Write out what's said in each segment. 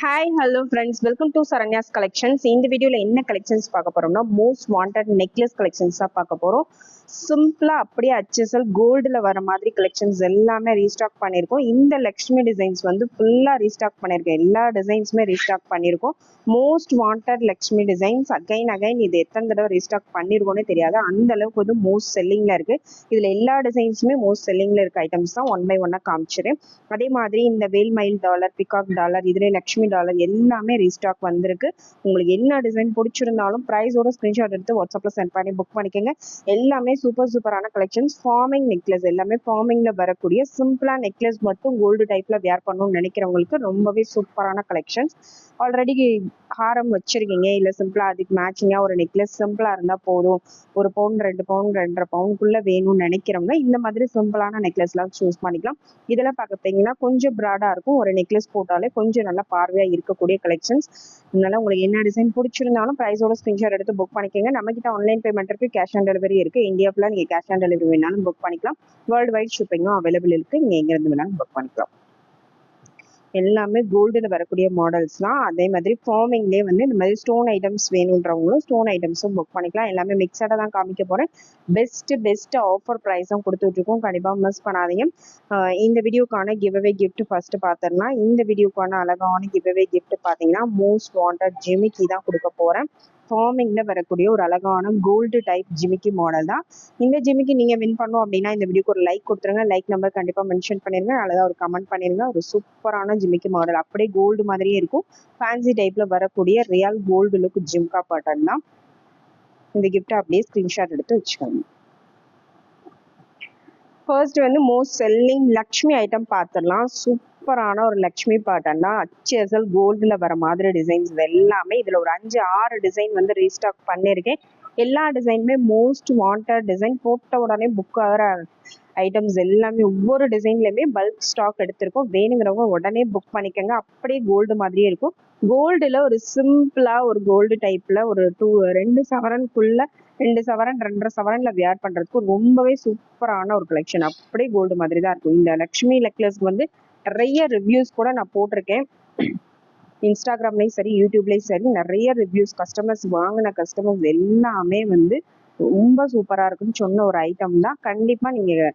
Hi hello friends welcome to Saranya's collections இந்த வீடியோவில் என்ன கலெக்ஷன்ஸ் பார்க்க போறோம்னா மோஸ்ட் வாண்டட் நெக்லஸ் கலெக்ஷன்ஸாக பார்க்க போறோம். சிம்பிளா அப்படியே அச்சசல் கோல்டில் வர மாதிரி கலெக்ஷன்ஸ் எல்லாமே ரீஸ்டாக் பண்ணியிருக்கோம். இந்த லக்ஷ்மி டிசைன்ஸ் வந்து ஃபுல்லாக ரீஸ்டாக் பண்ணியிருக்கேன் எல்லா டிசைன்ஸுமே ரீஸ்டாக் பண்ணியிருக்கோம். Most wanted Lakshmi designs again again இது எத்தனை தடவை ரீஸ்டாக் பண்ணியிருக்கோன்னே தெரியாது. அந்த அளவுக்கு வந்து மோஸ்ட் செல்லிங்கில் இருக்கு. இதில் எல்லா டிசைன்ஸுமே மோஸ்ட் செல்லிங்கில் இருக்க ஐட்டம்ஸ் தான் ஒன் பை ஒன்னாக காமிச்சிரு அதே மாதிரி இந்த வேல்மயில் டாலர் பிகாக் டாலர் இதுல லக்ஷ்மி டாலர் எல்லாமே ரீஸ்டாக் வந்திருக்கு. உங்களுக்கு என்ன டிசைன் பிடிச்சிருந்தாலும் ப்ரைஸோட ஸ்கிரீன்ஷாட் எடுத்து வாட்ஸ்அப்ல சென்ட் பண்ணி புக் பண்ணிக்கோங்க. எல்லாமே சூப்பர் சூப்பரான கலெக்ஷன்ஸ் ஃபார்மிங் நெக்லஸ் எல்லாமே ஃபார்மிங்ல வரக்கூடிய சிம்பிளா நெக்லஸ் மட்டும் கோல்டு டைப்ல வேர் பண்ணணும்னு நினைக்கிறவங்களுக்கு ரொம்பவே சூப்பரான கலெக்ஷன்ஸ் ஆல்ரெடி ஹாரம் வச்சிருக்கீங்க. இல்ல சிம்பிளா அதுக்கு மேட்சிங்கா ஒரு நெக்லஸ் சிம்பிளா இருந்தா போதும். ஒரு பவுன் ரெண்டு பவுன் ரெண்டரை பவுனுக்குள்ள வேணும்னு நினைக்கிறவங்க இந்த மாதிரி சிம்பிளான நெக்லஸ் எல்லாம் சூஸ் பண்ணிக்கலாம். இதெல்லாம் பார்த்தீங்கன்னா கொஞ்சம் ப்ராடா இருக்கும். ஒரு நெக்லஸ் போட்டாலே கொஞ்சம் நல்லா பார்வையா இருக்கக்கூடிய கலெக்ஷன்ஸ் அதனால உங்களுக்கு என்ன டிசைன் பிடிச்சிருந்தாலும் ப்ரைஸோட ஸ்கிரீன்ஷாட் எடுத்து புக் பண்ணிக்கோங்க. நம்ம கிட்ட ஆன்லைன் பேமெண்ட் இருக்கு. கேஷ் ஆன் டெலிவரி இருக்கு. இந்தியா ஃபுல்லாக நீங்க கேஷ் ஆன் டெலிவரி வேணாலும் புக் பண்ணிக்கலாம். வேர்ல்டு வைட் ஷிப்பிங்கும் அவைலபிள் இருக்கு. நீங்க எங்கிருந்து வேணாலும் புக் பண்ணிக்கலாம். எல்லாமே கோல்டில் வரக்கூடிய மாடல்ஸ் தான். அதே மாதிரி ஃபார்மிங்லேயே வந்து இந்த மாதிரி ஸ்டோன் ஐட்டம்ஸ் வேணுன்றவங்களும் ஸ்டோன் ஐட்டம்ஸும் புக் பண்ணிக்கலாம். எல்லாமே மிக்சடாக தான் காமிக்க போகிறேன் பெஸ்ட் பெஸ்ட் ஆஃபர் ப்ரைஸும் கொடுத்துட்ருக்கோம். கண்டிப்பாக மிஸ் பண்ணாதீங்க. இந்த வீடியோக்கான கிவ்அவே கிஃப்ட் ஃபர்ஸ்ட் பார்த்துடலாம் இந்த வீடியோக்கான அழகான கிவ்அவே கிஃப்ட் பார்த்தீங்கன்னா மோஸ்ட் வாண்டட் ஜிமிக்கி தான் கொடுக்க போகிறேன் ஃபார்மிங்கில் வரக்கூடிய ஒரு அழகான கோல்டு டைப் ஜிமிக்கி மாடல் தான். இந்த ஜிமிக்கி நீங்கள் வின் பண்ணோம் அப்படின்னா இந்த வீடியோக்கு ஒரு லைக் கொடுத்துருங்க. லைக் நம்பர் கண்டிப்பாக மென்ஷன் பண்ணிருங்க. அல்லது ஒரு கமெண்ட் பண்ணிருங்க. ஒரு சூப்பரான ஜிமிக்கி மாடல் அப்படியே கோல்டு மாதிரியே இருக்கும். ஃபேன்சி டைப்பில் வரக்கூடிய ரியல் கோல்டு லுக் ஜிம்கா பாட்டன் தான். இந்த கிஃப்ட்டை அப்படியே ஸ்கிரீன்ஷாட் எடுத்து வச்சுக்கோங்க. ஃபர்ஸ்ட் வந்து மோஸ்ட் செல்லிங் லக்ஷ்மி ஐட்டம் பார்த்துடலாம். சூப்பரான ஒரு லக்ஷ்மி பாட்டன் தான் அச்சு அசல் கோல்டில் வர மாதிரி டிசைன்ஸ் எல்லாமே இதில் ஒரு அஞ்சு ஆறு டிசைன் வந்து ரீஸ்டாக் பண்ணியிருக்கேன். எல்லா டிசைனுமே மோஸ்ட் வாண்டட் டிசைன் போட்ட உடனே புக் ஆகிற ஐட்டம்ஸ் எல்லாமே ஒவ்வொரு டிசைன்லையுமே பல்க் ஸ்டாக் எடுத்திருக்கோம். வேணுங்கிறவங்க உடனே புக் பண்ணிக்கோங்க. அப்படியே கோல்டு மாதிரியே இருக்கும். கோல்டில் ஒரு சிம்பிளாக ஒரு கோல்டு டைப்பில் ஒரு டூ ரெண்டு சவரனுக்குள்ள ரெண்டு சவரன் ரெண்டரை சவரனில் வியர் பண்ணுறதுக்கு ரொம்பவே சூப்பரான ஒரு கலெக்ஷன் அப்படியே கோல்டு மாதிரி தான் இருக்கும். இந்த லக்ஷ்மி நெக்லஸ்க்கு வந்து நிறைய ரிவ்யூஸ் கூட நான் போட்டிருக்கேன். இன்ஸ்டாகிராம்லேயும் சரி யூடியூப்லேயும் சரி நிறைய ரிவ்யூஸ் கஸ்டமர்ஸ் வாங்கின கஸ்டமர்ஸ் எல்லாமே வந்து ரொம்ப சூப்பராக இருக்குன்னு சொன்ன ஒரு ஐட்டம் தான். கண்டிப்பாக நீங்கள்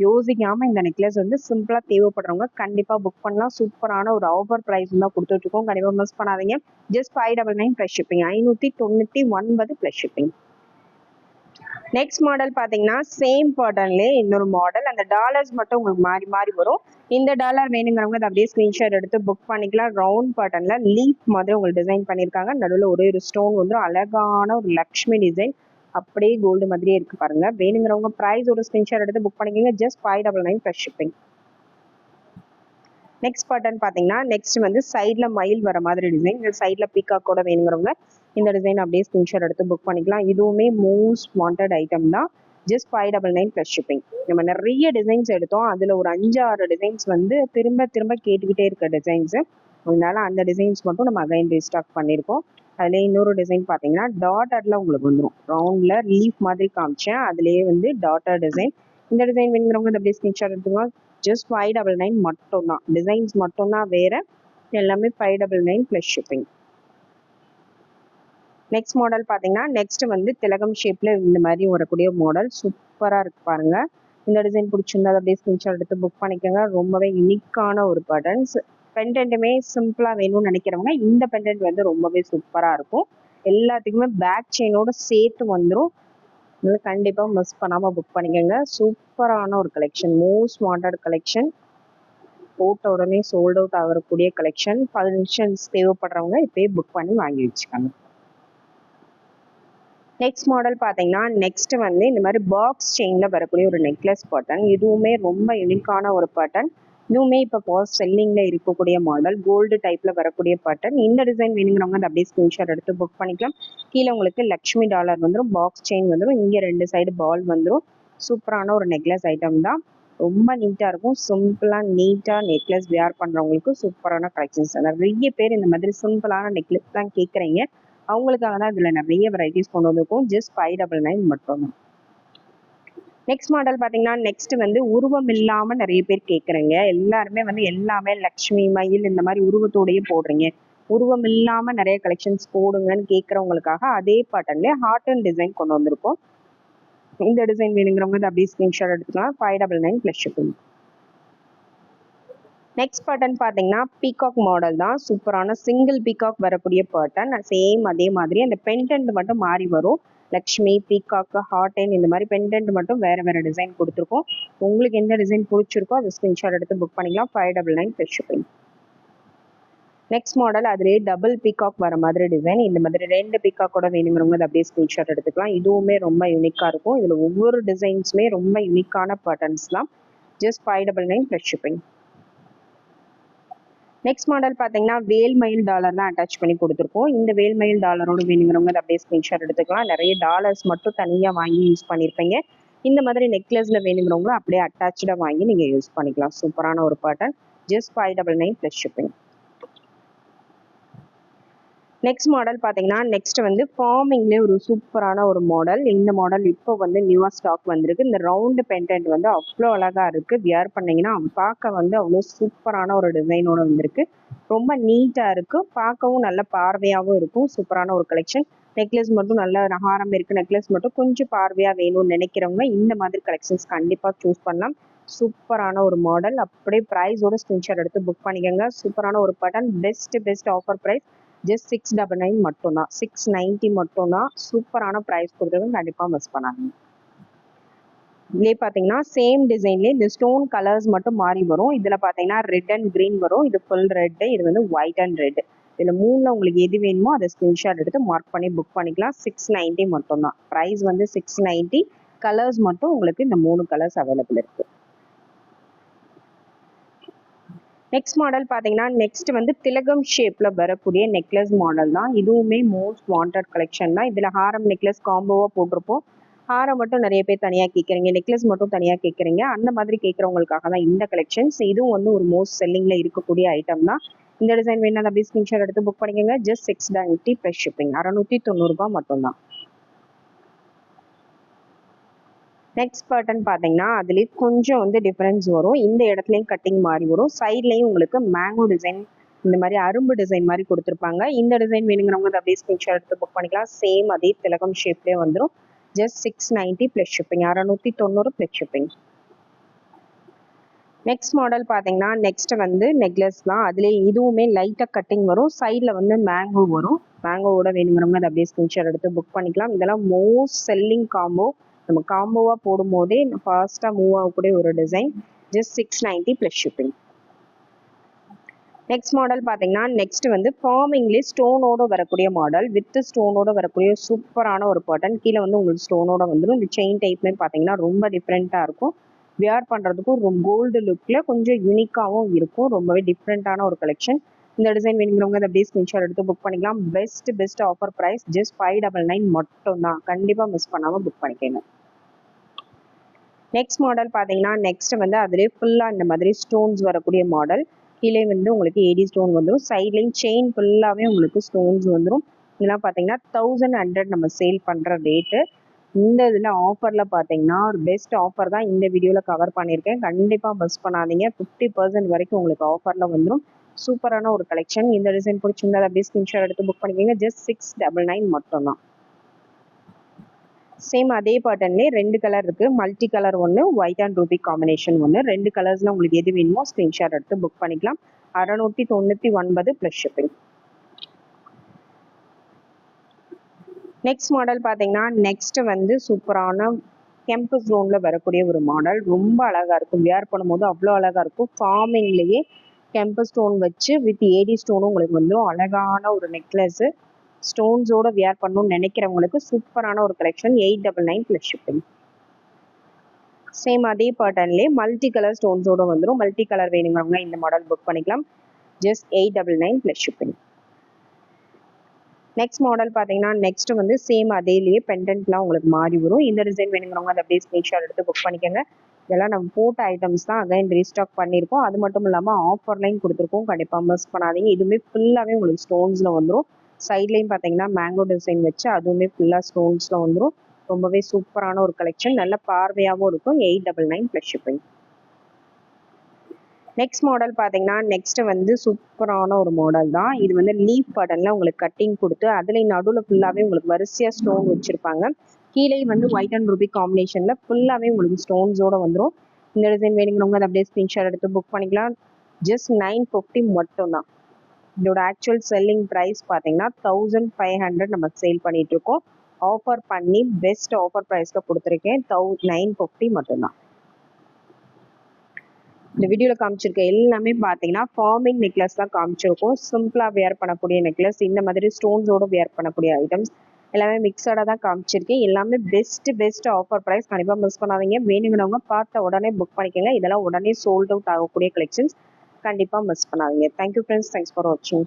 யோசிக்காம இந்த நெக்லஸ் வந்து சிம்பிளா தேவைப்படுறவங்க கண்டிப்பா புக் பண்ணலாம். சூப்பரான ஒரு ஆஃபர் ப்ரைஸ் தான் கொடுத்துட்டு இருக்கோம். கண்டிப்பா மிஸ் பண்ணாதீங்க. Just five double nine plus shipping ஐநூத்தி தொண்ணூத்தி ஒன்பது ப்ளஸ் ஷிப்பிங் நெக்ஸ்ட் மாடல் பார்த்தீங்கன்னா சேம் பேட்டர்ன்லேயே இன்னொரு மாடல் அந்த டாலர்ஸ் மட்டும் உங்களுக்கு மாறி மாறி வரும். இந்த டாலர் வேணுங்கிறவங்க அதை அப்படியே ஸ்க்ரீன்ஷாட் எடுத்து புக் பண்ணிக்கலாம். ரவுண்ட் பட்டனில் லீஃப் மாதிரி உங்களுக்கு டிசைன் பண்ணியிருக்காங்க. நடுவில் ஒரே ஒரு ஸ்டோன் வந்து அழகான ஒரு லக்ஷ்மி டிசைன் அப்படியே கோல்டு மாதிரியே இருக்கு பாருங்க. வேணுங்கிறவங்க ப்ரைஸ் ஒரு ஸ்க்ரீன்ஷாட் எடுத்து புக் பண்ணிக்கோங்க. Just five double nine plus shipping next button பார்த்தீங்கன்னா நெக்ஸ்ட் வந்து சைடில் மயில் வர மாதிரி டிசைன் இந்த சைடில் பீக்காக் கூட வேணுங்கிறவங்க இந்த டிசைன் அப்படியே ஸ்க்ரீன்ஷாட் எடுத்து புக் பண்ணிக்கலாம். இதுவுமே மோஸ்ட் வாண்டட் ஐட்டம் தான். Just five double nine plus shipping நம்ம நிறைய டிசைன்ஸ் எடுத்தோம். அதில் ஒரு அஞ்சு ஆறு டிசைன்ஸ் வந்து திரும்ப திரும்ப கேட்டுக்கிட்டே இருக்க டிசைன்ஸு அதனால அந்த டிசைன்ஸ் மட்டும் நம்ம அகைன் ரீஸ்டாக் பண்ணியிருக்கோம் அதுல இன்னொரு டிசைன் பார்த்தீங்கன்னா டாட்டர்ல உங்களுக்கு வந்துடும் ரவுண்ட்ல லீஃப் மாதிரி காமிச்சேன். அதுலேயே வந்து டாட்டர் டிசைன் இந்த டிசைன் வேணுங்கிறவங்க இந்த அப்படியே ஸ்கிரீன்ஷாட் எடுத்துக்கோங்க. ஜஸ்ட் ஃபைவ் டபுள் நைன் மட்டும் தான் டிசைன்ஸ் மட்டும் தான் வேற. எல்லாமே five double nine plus shipping next model பார்த்தீங்கன்னா நெக்ஸ்ட் வந்து திலகம் ஷேப்ல இந்த மாதிரி வரக்கூடிய மாடல் சூப்பராக இருக்கு பாருங்க. இந்த டிசைன் பிடிச்சிருந்தா அப்படியே ஸ்கிரீன்ஷாட் எடுத்து புக் பண்ணிக்கோங்க. ரொம்பவே யூனிக்கான ஒரு பட்டன்ஸ் பெண்டன்ட்டுமே சிம்பிளாக வேணும்னு நினைக்கிறவங்க இந்த பெண்டன்ட் வந்து ரொம்பவே சூப்பராக இருக்கும். எல்லாத்துக்குமே பேக் செயினோட சேர்த்து வந்துடும் அதனால கண்டிப்பாக மிஸ் பண்ணாமல் புக் பண்ணிக்கோங்க. சூப்பரான ஒரு கலெக்ஷன் மோஸ்ட் வாண்டட் கலெக்ஷன் போட்ட உடனே சோல்ட் அவுட் ஆகக்கூடிய கலெக்ஷன் ஃபங்க்ஷன்ஸ் தேவைப்படுறவங்க இப்போயே புக் பண்ணி வாங்கி வச்சுக்கோங்க. நெக்ஸ்ட் மாடல் பார்த்தீங்கன்னா நெக்ஸ்ட் வந்து இந்த மாதிரி பாக்ஸ் செயின்ல வரக்கூடிய ஒரு நெக்லஸ் பட்டன் இதுவுமே ரொம்ப யூனிக்கான ஒரு பட்டன் இதுவுமே இப்போ பாஸ் செல்லிங்ல இருக்கக்கூடிய மாடல் கோல்டு டைப்ல வரக்கூடிய பட்டன் இந்த டிசைன் வேணுங்கிறவங்க அதை அப்படியே ஸ்கிரீன்ஷாட் எடுத்து புக் பண்ணிக்கலாம். கீழே உங்களுக்கு லக்ஷ்மி டாலர் வந்துடும் பாக்ஸ் செயின் வந்துடும் இங்கே ரெண்டு சைடு பால் வந்துடும் சூப்பரான ஒரு நெக்லஸ் ஐட்டம் தான். ரொம்ப நீட்டா இருக்கும். சிம்பிளா நீட்டா நெக்லஸ் வியர் பண்றவங்களுக்கு சூப்பரான கலெக்ஷன்ஸ் நிறைய பேர் இந்த மாதிரி சிம்பிளான நெக்லஸ் தான் கேட்குறீங்க அவங்களுக்காக தான் இதில் நிறைய வெரைட்டிஸ் கொண்டு வந்திருக்கோம். ஜஸ்ட் ஃபைவ் டபுள் நைன் மட்டும் நெக்ஸ்ட் மாடல் பார்த்தீங்கன்னா நெக்ஸ்ட் வந்து உருவம் இல்லாமல் நிறைய பேர் கேட்குறீங்க எல்லாருமே வந்து எல்லாமே லக்ஷ்மி மயில் இந்த மாதிரி உருவத்தோடயே போடுறீங்க. உருவம் இல்லாமல் நிறைய கலெக்ஷன்ஸ் போடுங்கன்னு கேட்குறவங்களுக்காக அதே பேட்டர்ன்லேயே ஹார்ட் அண்ட் டிசைன் கொண்டு வந்திருக்கோம். இந்த டிசைன் வேணுங்கிறவங்க அப்படியே ஸ்க்ரீன்ஷாட் எடுத்துக்கலாம். Five double nine plus shipping next button பார்த்தீங்கன்னா பீகாக் மாடல் தான். சூப்பரான சிங்கிள் பீகாக் வரக்கூடிய பட்டன் சேம் அதே மாதிரி அந்த பென்டென்ட் மட்டும் மாறி வரும். லக்ஷ்மி பீகாக்கு ஹார்ட் இந்த மாதிரி பென்டென்ட் மட்டும் வேற வேற டிசைன் கொடுத்துருக்கோம். உங்களுக்கு எந்த டிசைன் பிடிச்சிருக்கோ அதை ஸ்க்ரீன்ஷாட் எடுத்து புக் பண்ணிக்கலாம். Five double nine plus shipping next model அதுலேயே டபுள் பீகாக் வர மாதிரி டிசைன் இந்த மாதிரி ரெண்டு பீகாக்கோட வேணுங்கிறவங்க அதை அப்படியே ஸ்க்ரீன்ஷாட் எடுத்துக்கலாம். இதுவுமே ரொம்ப யூனிக்காக இருக்கும். இதில் ஒவ்வொரு டிசைன்ஸுமே ரொம்ப யூனிக்கான பேட்டர்ன்ஸ் தான். Just five double nine plus shipping next model பார்த்தீங்கன்னா வேல்மயில் டாலர் தான் அட்டாச் பண்ணி கொடுத்துருக்கோம். இந்த வேல்மயில் டாலரோட வேணுங்கிறவங்க அப்படியே ஸ்க்ரீன்ஷாட் எடுத்துக்கலாம். நிறைய டாலர்ஸ் மட்டும் தனியாக வாங்கி யூஸ் பண்ணியிருப்பீங்க இந்த மாதிரி நெக்லஸில் வேணுங்கிறவங்களும் அப்படியே அட்டாச்சாக வாங்கி நீங்கள் யூஸ் பண்ணிக்கலாம். சூப்பரான ஒரு pattern just five double nine plus shipping next model பார்த்தீங்கன்னா நெக்ஸ்ட் வந்து ஃபார்மிங்லேயே ஒரு சூப்பரான ஒரு மாடல் இந்த மாடல் இப்போ வந்து நியூவாக ஸ்டாக் வந்திருக்கு. இந்த ரவுண்டு பென்டென்ட் வந்து அவ்வளோ அழகாக இருக்குது வியர் பண்ணிங்கன்னா பார்க்க வந்து அவ்வளோ சூப்பரான ஒரு டிசைனோடு வந்திருக்கு. ரொம்ப நீட்டாக இருக்குது பார்க்கவும் நல்ல பார்வையாகவும் இருக்கும். சூப்பரான ஒரு கலெக்ஷன் நெக்லஸ் மட்டும் நல்ல நகாரம் இருக்குது நெக்லஸ் மட்டும் கொஞ்சம் பார்வையாக வேணும்னு நினைக்கிறவங்க இந்த மாதிரி கலெக்ஷன்ஸ் கண்டிப்பாக சூஸ் பண்ணலாம். சூப்பரான ஒரு மாடல் அப்படியே ப்ரைஸோட ஸ்க்ரீன்ஷாட் எடுத்து புக் பண்ணிக்கோங்க. சூப்பரான ஒரு button best best offer price just six double nine மட்டும்தான். சிக்ஸ் நைன்ட்டி மட்டும்தான் சூப்பரான ப்ரைஸ் கொடுத்துருக்கு கண்டிப்பாக மிஸ் பண்ணாதீங்க. இதுலேயே பார்த்தீங்கன்னா சேம் டிசைன்லேயே இந்த ஸ்டோன் கலர்ஸ் மட்டும் மாறி வரும். இதில் பார்த்தீங்கன்னா ரெட் அண்ட் க்ரீன் வரும். இது ஃபுல் ரெட்டு இது வந்து ஒயிட் அண்ட் ரெட் இதில் மூணில் உங்களுக்கு எது வேணுமோ அதை ஸ்க்ரீன்ஷாட் எடுத்து மார்க் பண்ணி புக் பண்ணிக்கலாம். சிக்ஸ் நைன்ட்டி மட்டும்தான். ப்ரைஸ் வந்து சிக்ஸ் நைன்ட்டி கலர்ஸ் மட்டும் உங்களுக்கு இந்த மூணு கலர்ஸ் அவைலபிள் இருக்குது நெக்ஸ்ட் மாடல் பார்த்தீங்கன்னா நெக்ஸ்ட் வந்து திலகம் ஷேப்பில் வரக்கூடிய நெக்லஸ் மாடல் தான். இதுவுமே மோஸ்ட் வாண்டட் கலெக்ஷன் தான். இதில் ஹாரம் நெக்லஸ் காம்போவாக போட்டிருப்போம். ஹாரம் மட்டும் நிறைய பேர் தனியாக கேட்குறீங்க நெக்லஸ் மட்டும் தனியாக கேட்குறீங்க அந்த மாதிரி கேட்குறவங்களுக்காக தான் இந்த கலெக்ஷன்ஸ் இதுவும் வந்து ஒரு மோஸ்ட் செல்லிங்கில் இருக்கக்கூடிய ஐட்டம் தான். இந்த டிசைன் வேணும் அப்படியே ஸ்கிரீன்ஷாட் எடுத்து புக் பண்ணிக்கோங்க. Just six ninety plus shipping அறநூற்றி தொண்ணூறுபா மட்டும்தான். நெக்ஸ்ட் பர்டன் பார்த்தீங்கன்னா அதுலேயே கொஞ்சம் வந்து டிஃப்ரென்ஸ் வரும். இந்த இடத்துலையும் கட்டிங் மாறி வரும். சைட்லேயும் உங்களுக்கு மேங்கோ டிசைன் இந்த மாதிரி அரும்பு டிசைன் மாதிரி கொடுத்துருப்பாங்க. இந்த டிசைன் வேணுங்கிறவங்க அதை அப்படியே ஸ்கிரீன்ஷாட் எடுத்து புக் பண்ணிக்கலாம். சேம் அதே திலகம் ஷேப்லேயே வந்துடும் just six ninety plus shipping அறநூற்றி தொண்ணூறு ப்ளஸ் ஷிப்பிங் நெக்ஸ்ட் மாடல் பார்த்தீங்கன்னா நெக்ஸ்ட் வந்து நெக்லஸ் தான். அதுலேயே இதுவுமே லைட்டாக கட்டிங் வரும். சைடில் வந்து மேங்கோ வரும். மேங்கோவோட வேணுங்கிறவங்க அதை அப்படியே ஸ்கிரீன்ஷாட் எடுத்து புக் பண்ணிக்கலாம். இதெல்லாம் மோஸ்ட் செல்லிங் காம்போ நம்ம காம்போவாக போடும்போதே ஃபாஸ்ட்டாக மூவ் ஆகக்கூடிய ஒரு design just six ninety plus shipping next model பார்த்தீங்கன்னா நெக்ஸ்ட் வந்து ஃபார்மிங்லேயே ஸ்டோனோட வரக்கூடிய மாடல் வித் ஸ்டோனோட வரக்கூடிய சூப்பரான ஒரு பட்டன் கீழே வந்து உங்களுக்கு ஸ்டோனோட வந்துடும் இந்த செயின் டைப்மே பார்த்தீங்கன்னா ரொம்ப டிஃப்ரெண்ட்டாக இருக்கும். வியர் பண்ணுறதுக்கும் ரொம்ப கோல்டு லுக்கில் கொஞ்சம் யூனிக்காகவும் இருக்கும். ரொம்பவே டிஃப்ரெண்ட்டான ஒரு கலெக்ஷன் இந்த டிசைன் வேணுங்கிறவங்க அதை அப்படியே ஸ்கிரீன்ஷாட் எடுத்து புக் பண்ணிக்கலாம். Best best offer price just five double nine மட்டும் தான் கண்டிப்பாக மிஸ் பண்ணாமல் புக் பண்ணிக்கோங்க. நெக்ஸ்ட் மாடல் பார்த்தீங்கன்னா நெக்ஸ்ட் வந்து அதுலேயே ஃபுல்லாக இந்த மாதிரி ஸ்டோன்ஸ் வரக்கூடிய மாடல் கீழே வந்து உங்களுக்கு ஏடி ஸ்டோன் வந்துடும் சைட்லையும் செயின் ஃபுல்லாகவே உங்களுக்கு ஸ்டோன்ஸ் வந்துடும் இதெல்லாம் பார்த்தீங்கன்னா தௌசண்ட் ஹண்ட்ரட் நம்ம சேல் பண்ணுற ரேட்டு இந்த இதில் ஆஃபரில் பார்த்தீங்கன்னா ஒரு பெஸ்ட் ஆஃபர் தான் இந்த வீடியோவில் கவர் பண்ணியிருக்கேன். கண்டிப்பாக மிஸ் பண்ணாதீங்க. ஃபிஃப்டி பர்சன்ட் வரைக்கும் உங்களுக்கு ஆஃபரில் வந்துடும் சூப்பரான ஒரு கலெக்ஷன் இந்த டிசைன் பிடிச்சிருந்தா அப்படியே ஸ்கிரீன்ஷாட் எடுத்து புக் பண்ணிக்கோங்க. ஜஸ்ட் சிக்ஸ் டபுள் நைன் மட்டும் தான் சேம் அதே பாட்டன்லேயே ரெண்டு கலர் இருக்குது மல்டி கலர் ஒன்று ஒயிட் அண்ட் ரூபி காம்பினேஷன் ஒன்று ரெண்டு கலர்ஸில் உங்களுக்கு எது வேணுமோ ஸ்க்ரீன்ஷாட் எடுத்து புக் பண்ணிக்கலாம். அறநூற்றி தொண்ணூற்றி ஒன்பது ப்ளஸ் ஷிப்பிங் நெக்ஸ்ட் மாடல் பார்த்தீங்கன்னா நெக்ஸ்ட் வந்து சூப்பரான கெம்பு ஜோனில் வரக்கூடிய ஒரு மாடல் ரொம்ப அழகாக இருக்கும். வியர் பண்ணும்போது அவ்வளோ அழகாக இருக்கும். ஃபார்மிங்லேயே கெம்பு ஸ்டோன் வச்சு வித் ஏடி ஸ்டோனும் உங்களுக்கு வந்துடும் அழகான ஒரு நெக்லஸ்ஸு ஸ்டோன்ஸோட வியர் பண்ணணும்னு நினைக்கிறவங்களுக்கு சூப்பரான ஒரு collection eight double nine plus shipping same அதே பேட்டர்ன்லேயே மல்டி கலர் ஸ்டோன்ஸோட வந்துடும் மல்டி கலர் வேணுங்கிறவங்க இந்த மாடல் புக் பண்ணிக்கலாம். Just eight double nine plus shipping next model பார்த்தீங்கன்னா நெக்ஸ்ட் வந்து சேம் அதேலேயே பெண்டன்ட்லாம் உங்களுக்கு மாறி வரும். இந்த டிசைன் வேணுங்கிறவங்க அதை அப்படியே ஸ்க்ரீன்ஷாட் எடுத்து புக் பண்ணிக்கோங்க. இதெல்லாம் நம்ம போட்ட ஐட்டம்ஸ் தான் அகைன் ரீஸ்டாக் பண்ணியிருக்கோம். அது மட்டும் இல்லாமல் ஆஃபர்லையும் கொடுத்துருக்கோம். கண்டிப்பாக மிஸ் பண்ணாதீங்க. இதுவுமே ஃபுல்லாகவே உங்களுக்கு ஸ்டோன்ஸில் வந்துடும் சைட்லேயும் பார்த்தீங்கன்னா மேங்கோ டிசைன் வச்சு அதுவுமே ஃபுல்லாக ஸ்டோன்ஸில் வந்துடும் ரொம்பவே சூப்பரான ஒரு கலெக்ஷன் நல்ல பார்வையாகவும் இருக்கும். Eight double nine plus shipping next model பார்த்தீங்கன்னா நெக்ஸ்ட் வந்து சூப்பரான ஒரு மாடல் தான். இது வந்து லீஃப் படனில் உங்களுக்கு கட்டிங் கொடுத்து அதில் நடுவில் ஃபுல்லாகவே உங்களுக்கு வரிசையாக ஸ்டோன் வச்சுருப்பாங்க. கீழே வந்து ஒயிட் அண்ட் ரூபி காம்பினேஷனில் ஃபுல்லாகவே உங்களுக்கு ஸ்டோன்ஸோடு வந்துடும் இந்த டிசைன் வேணுங்கிறவங்க அதை அப்படியே ஸ்க்ரீன்ஷாட் எடுத்து புக் பண்ணிக்கலாம். ஜஸ்ட் நைன் ஃபிஃப்டி மட்டும்தான். இதோட ஆக்சுவல் செல்லிங் ப்ரைஸ் பார்த்தீங்கன்னா தௌசண்ட் ஃபைவ் ஹண்ட்ரட் நம்ம சேல் பண்ணிட்டு இருக்கோம் ஆஃபர் பண்ணி பெஸ்ட் ஆஃபர் ப்ரைஸ்க்கு கொடுத்துருக்கேன். தௌ நைன் ஃபிஃப்டி மட்டும்தான். இந்த வீடியோவில் காமிச்சிருக்க எல்லாமே பார்த்தீங்கன்னா ஃபார்மிங் நெக்லஸ் தான் காமிச்சிருக்கோம். சிம்பிளாக வேர் பண்ணக்கூடிய நெக்லஸ் இந்த மாதிரி ஸ்டோன்ஸோட வேர் பண்ணக்கூடிய ஐட்டம்ஸ் எல்லாமே மிக்சடாக தான் காமிச்சிருக்கேன். எல்லாமே பெஸ்ட் பெஸ்ட் ஆஃபர் ப்ரைஸ் கண்டிப்பாக மிஸ் பண்ணாதீங்க. வேணுங்கிறவங்க பார்த்த உடனே புக் பண்ணிக்கோங்க. இதெல்லாம் உடனே சோல்ட் அவுட் ஆகக்கூடிய கலெக்ஷன்ஸ் கண்டிப்பாக மிஸ் பண்ணாதீங்க. Thank you friends thanks for வாட்சிங்